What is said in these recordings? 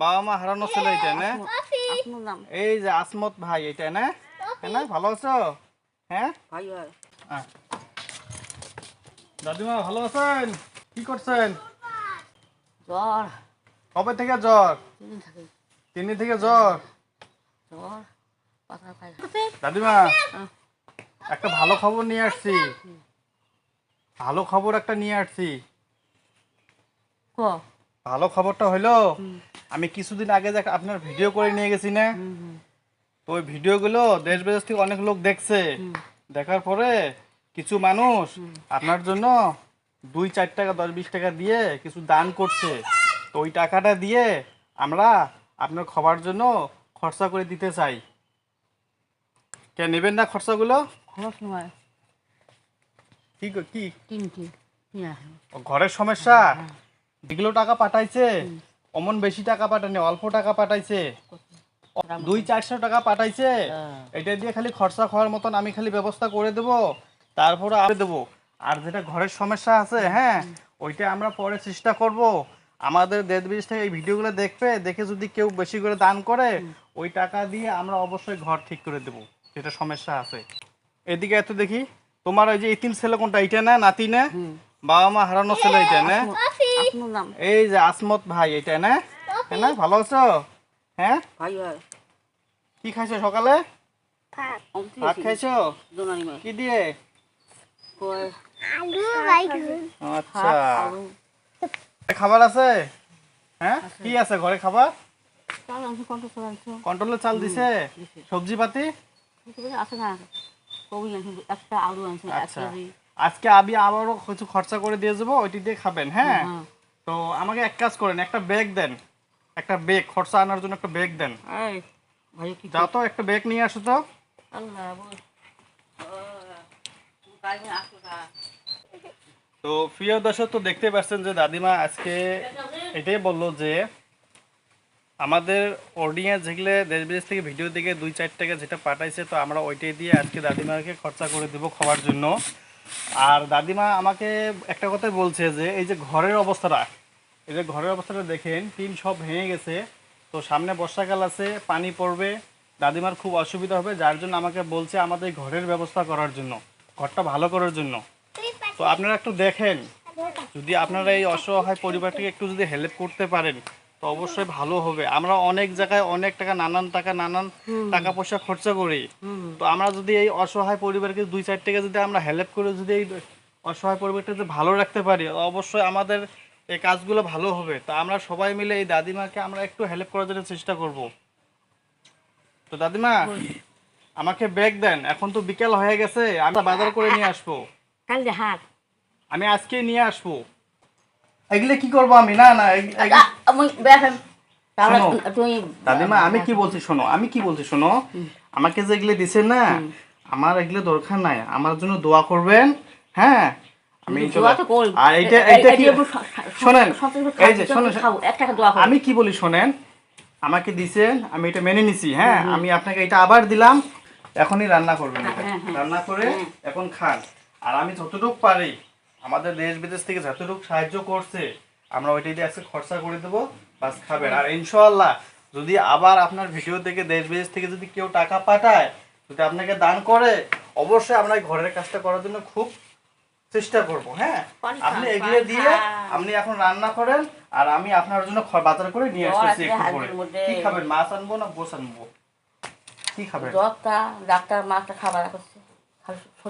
বাবা মা হারানো ছেলে এটা না? এই যে আসমত ভাই এটা না? হ্যাঁ না ভালো আছো? হ্যাঁ? ভাই দাদিমা ভালো আছেন? কি করছেন? জ্বর। কবে থেকে জ্বর? তিন থাকে। তিন দিন থেকে জ্বর? জ্বর দাদিমা একটা ভালো খবর নিয়ে আসছি। ভালো খবর একটা নিয়ে আসছি। ক? ভালো খবরটা হইল। আমি কিছুদিন আগে যে আপনার ভিডিও করে নিয়ে গেছি না? তো ওই ভিডিওগুলো দেশ বিদেশ থেকে অনেক লোক দেখছে। দেখার পরে কিছু মানুষ আপনার জন্য দুই চার টাকা দশ বিশ টাকা দিয়ে কিছু দান করছে। তো ওই টাকাটা দিয়ে আমরা আপনার খাবার জন্য খরচা করে দিতে চাই। কে নেবেন না খরচাগুলো? খরচ নয়। কি ঘরের সমস্যা? যেগুলো টাকা পাঠাইছে অমন বেশি টাকা পাঠায়নি অল্প টাকা পাঠাইছে। দুই চারশো টাকা পাঠাইছে হ্যাঁ। এটা দিয়ে খালি খরচা খাওয়ার মতন আমি খালি ব্যবস্থা করে দেব তারপরে আর দেবো। আর যেটা ঘরের সমস্যা আছে হ্যাঁ ওইটা আমরা পরে চেষ্টা করব। আমাদের দেশ বিদেশ থেকে এই ভিডিওগুলো দেখবে দেখে যদি কেউ বেশি করে দান করে ওই টাকা দিয়ে আমরা অবশ্যই ঘর ঠিক করে দেবো যেটা সমস্যা আছে। এদিকে এত দেখি তোমার ওই যে এই তিন ছেলে কোনটা এইটা না নাতি না? বাবা মা হারানো ছেলে এইটা না? আপনার নাম এই যে আসমত ভাই এটা না? হ্যাঁ না? ভালো আছো? হ্যাঁ? ভাই হয় কি খাইছো সকালে? ভাত। খাইছো? কি দিয়ে? কয় আচ্ছা। খাবার আছে? হ্যাঁ? কি আছে ঘরে খাবার? চাল চাল কন্ট্রোলে চাল দিছে? সবজি পাতি আচ্ছা। আজকে আমি আবারও কিছু খরচা করে দিয়ে যাব ওইটি দিয়ে খাবেন হ্যাঁ। তো আমাকে এক কাজ করেন একটা ব্যাগ দেন। একটা ব্যাগ খরচা আনার জন্য একটা ব্যাগ দেন। এই ভাই কি যাও তো একটা ব্যাগ নিয়ে আসো তো। তো প্রিয় দর্শক তো দেখতে পাচ্ছেন যে দাদিমা আজকে এটাই বলল যে আমাদের অডিয়েন্স যেগুলো দেশ বিদেশ থেকে ভিডিও দেখে দুই চার টাকা যেটা পাঠাইছে তো আমরা ওইটাই দিয়ে আজকে দাদিমাকে খরচা করে দেবো খাওয়ার জন্য। আর দাদিমা আমাকে একটা কথাই বলছে যে এই যে ঘরের অবস্থাটা এই যে ঘরের অবস্থাটা দেখেন টিন সব ভেঙে গেছে। তো সামনে বর্ষাকাল আছে পানি পড়বে দাদিমার খুব অসুবিধা হবে যার জন্য আমাকে বলছে আমাদের ঘরের ব্যবস্থা করার জন্য ঘরটা ভালো করার জন্য। তো আপনারা একটু দেখেন যদি আপনারা এই অসহায় পরিবারটিকে একটু যদি হেল্প করতে পারেন তো অবশ্যই ভালো হবে। আমরা অনেক জায়গায় অনেক টাকা নানান টাকা নানান টাকা পয়সা খরচা করি। তো আমরা যদি এই অসহায় পরিবারকে দুই চার টাকা যদি আমরা হেল্প করে যদি এই অসহায় পরিবারটা যদি ভালো রাখতে পারি অবশ্যই আমাদের এই কাজগুলো ভালো হবে। তো আমরা সবাই মিলে এই দাদিমাকে আমরা একটু হেল্প করার জন্য চেষ্টা করব। তো দাদিমা আমাকে ব্যাগ দেন। এখন তো বিকেল হয়ে গেছে আমরা বাজার করে নিয়ে আসব। কাল যে হাত আমি আজকে নিয়ে আসব। এগুলো কি করব আমি? না না দাদিমা আমি কি বলছি শোনো আমি কি বলছি শোনো আমাকে যে এগুলো দিছেন না আমার এগুলো দরকার নাই। আমার জন্য দোয়া করবেন হ্যাঁ। আর কি শোনেন এই যে শোনেন। আমি কি বলি শোনেন? আমাকে দিছেন আমি এটা মেনে নিছি হ্যাঁ? আমি আপনাকে এটা আবার দিলাম এখনই রান্না করবেন এটা। হ্যাঁ, হ্যাঁ। রান্না করে এখন খান। আর আমি যতটুকু পারি আমাদের দেশ বিদেশ থেকে যতটুকু সাহায্য করছে আমরা ওইটাই দিয়ে আজকে খরচা করে দেবো বাস খাবেন। আর ইনশাল্লাহ যদি আবার আপনার ভিডিও থেকে দেশ বিদেশ থেকে যদি কেউ টাকা পাঠায় যদি আপনাকে দান করে অবশ্যই আমরা ঘরের কাজটা করার জন্য খুব চেষ্টা করব হ্যাঁ? আপনি এগুলো দিয়ে আপনি এখন রান্না করেন আর আমি আপনার জন্য বাজার করে নিয়ে আসতেছি একটু করে কি খাবেন মাছ আনব না গোস আনব? কি খাবেন? জ্বরটা ডাক্তার মাছটা খাবার করছে।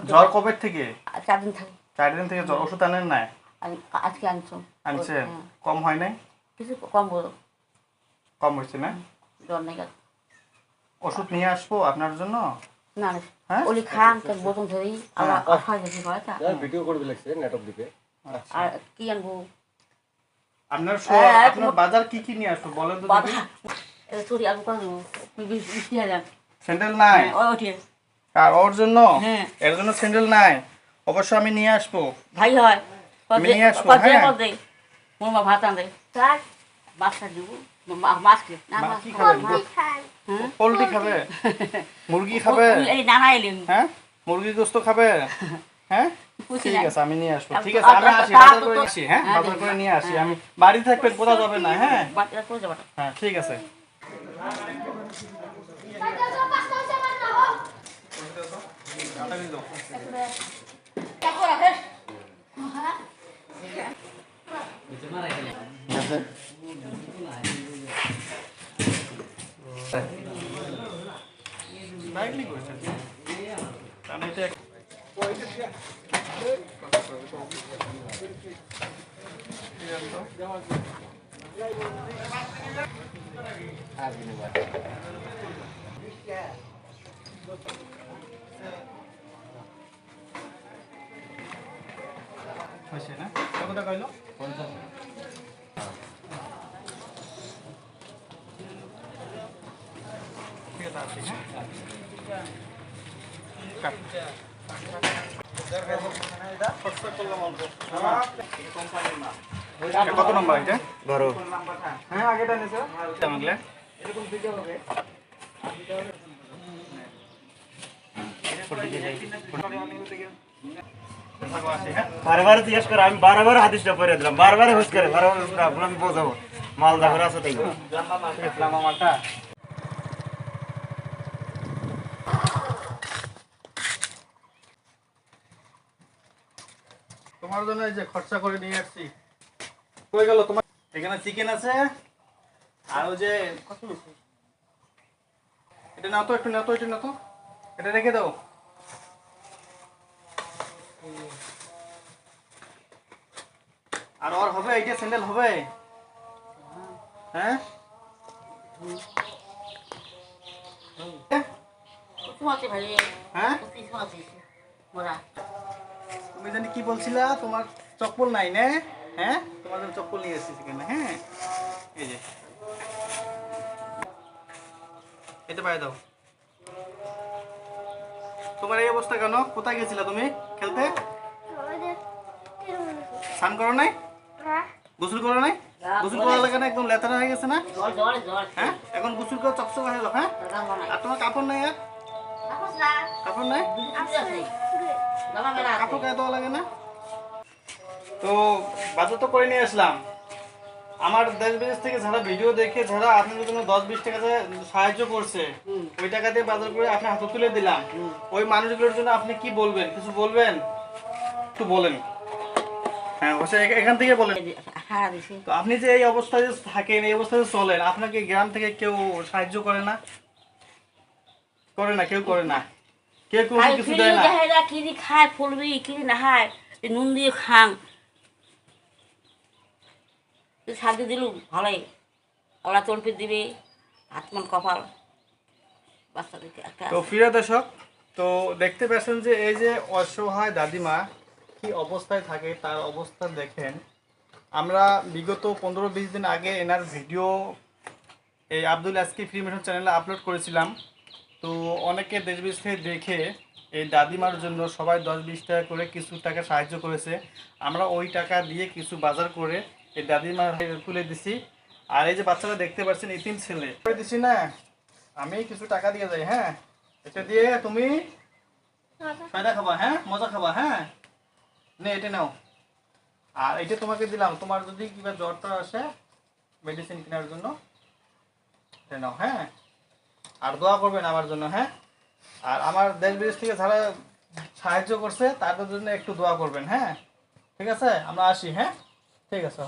জ্বর কবে থেকে? চার দিন থাকে। চার দিন থেকে জ্বর ওষুধ আনেন আমি আজকে আনছো। আনছেন? হ্যাঁ। কম হয় নাই? কিছু কম বলো কম হয়েছে না? জ্বর নেই। ওষুধ নিয়ে আসব আপনার জন্য। না না? ওলি খান তো বোতল ধরি আমার অসহায় যদি তা? ভিডিও করবে লাগছে নাটক দিবে আর কি আনব? আপনার আপনার বাজার কি কি নিয়ে আসব বলেন তো দেখি। চুরি আলু করে বিশ- বিশ হাজার। স্যান্ডেল নাই? আর ওর জন্য? হ্যাঁ। এর জন্য স্যান্ডেল নাই? অবশ্যই আমি নিয়ে আসব। ভাই হয়। আমি নিয়ে আসব, হ্যাঁ। ভাত আনবে। তার মাছটা দিব। মাছ কি? খাবেন? হ্যাঁ? পোলট্রি খাবে? মুরগি খাবে? হ্যাঁ? মুরগি গোস্ত খাবে? হ্যাঁ? ঠিক আছে আমি নিয়ে আসব। ঠিক আছে আমি আসি বাজার করে নিয়ে আসি হ্যাঁ? হ্যাঁ, বাজার করে নিয়ে আসি। আমি বাড়ি থাকবেন কোথাও যাবে না হ্যাঁ? হ্যাঁ ঠিক আছে। Directly করেছে। কারণ এটা? হয়েছে না কত টাকা হইল ঠিক আছে আসি কত নম্বর এটা? বারো। হ্যাঁ আগেটা নিছে কেমন গেলে বারবার জিজ্ঞেস করে আমি বারবার হাদিসটা পরে দিলাম। বারবার হুস করে বারবার হুস করে আমি বোঝাবো। মাল দেখো আছে তাই। তোমার জন্য এই যে খরচা করে নিয়ে আসছি। কই গেল তোমার? এখানে চিকেন আছে আর ওই যে কত এটা নাও তো একটু নাও তো একটু নাও তো। এটা রেখে দাও। আর ওর হবে এইটা স্যান্ডেল হবে। হ্যাঁ? কত আছে ভাই হ্যাঁ? কত আছে মোরা তুমি জানি কি বলছিলা? তোমার চপ্পল নাই না? হ্যাঁ? তোমার জন্য চপ্পল নিয়ে এসেছি সেখানে হ্যাঁ? এই যে। এটা পায়ে দাও। তোমার এই অবস্থা কেন? কোথায় গেছিলা তুমি খেলতে? স্নান করো নাই? গোসল করো নাই? গোসল করার লাগে না একদম লেতারা হয়ে গেছে না? জল জল জল হ্যাঁ? এখন গোসল করে চকচক হয়ে যাও হ্যাঁ? আর তোমার কাপড় নাই আর? কাপড় নাই? আছে দাদা মেলা কাপড় গায়ে দেওয়া লাগে না? তো বাজার তো করে নিয়ে আসলাম। আমার দেশ বিদেশ থেকে যারা ভিডিও দেখে যারা আপনাদের জন্য দশ বিশ টাকা সাহায্য করছে ওই টাকা দিয়ে বাজার করে আপনি হাতে তুলে দিলাম। ওই মানুষগুলোর জন্য আপনি কি বলবেন? কিছু বলবেন? একটু বলেন। হ্যাঁ এখান থেকে বলেন। তো আপনি যে এই অবস্থায় থাকেন এই অবস্থায় চলেন আপনাকে গ্রাম থেকে কেউ সাহায্য করে না? করে না কেউ করে না। কেউ কিছু দেয় না। দেখাইরা কিনি খায় ফুলবি কিনি না খায় নুন দিয়ে খাং। দিলু ভালোই। তলপি দিবি আত্মন কপাল। তো দর্শক তো দেখতে পাচ্ছেন যে এই যে অসহায় দাদিমা কি অবস্থায় থাকে তার অবস্থা দেখেন। আমরা বিগত পনেরো বিশ দিন আগে এনার ভিডিও এই আব্দুল আজকি ফ্রি মিশন চ্যানেলে আপলোড করেছিলাম। তো অনেকে দেশ বিদেশ দেখে এই দাদিমার জন্য সবাই দশ বিশ টাকা করে কিছু টাকা সাহায্য করেছে। আমরা ওই টাকা দিয়ে কিছু বাজার করে এই দাদিমার তুলে দিছি। আর এই যে বাচ্চারা দেখতে পাচ্ছেন এই তিন ছেলে দিছি না? আমি কিছু টাকা দিয়ে যাই হ্যাঁ? এটা দিয়ে তুমি ফায়দা খাবা হ্যাঁ? মজা খাবা হ্যাঁ? নে, এটা নাও। আর এটা তোমাকে দিলাম। তোমার যদি কিবা জ্বরটা আসে মেডিসিন কেনার জন্য, এটা নাও হ্যাঁ? আর দোয়া করবেন আমার জন্য হ্যাঁ? আর আমার দেশ বিদেশ থেকে যারা সাহায্য করছে, তাদের জন্য একটু দোয়া করবেন হ্যাঁ? ঠিক আছে? আমরা আসি হ্যাঁ? ঠিক আছে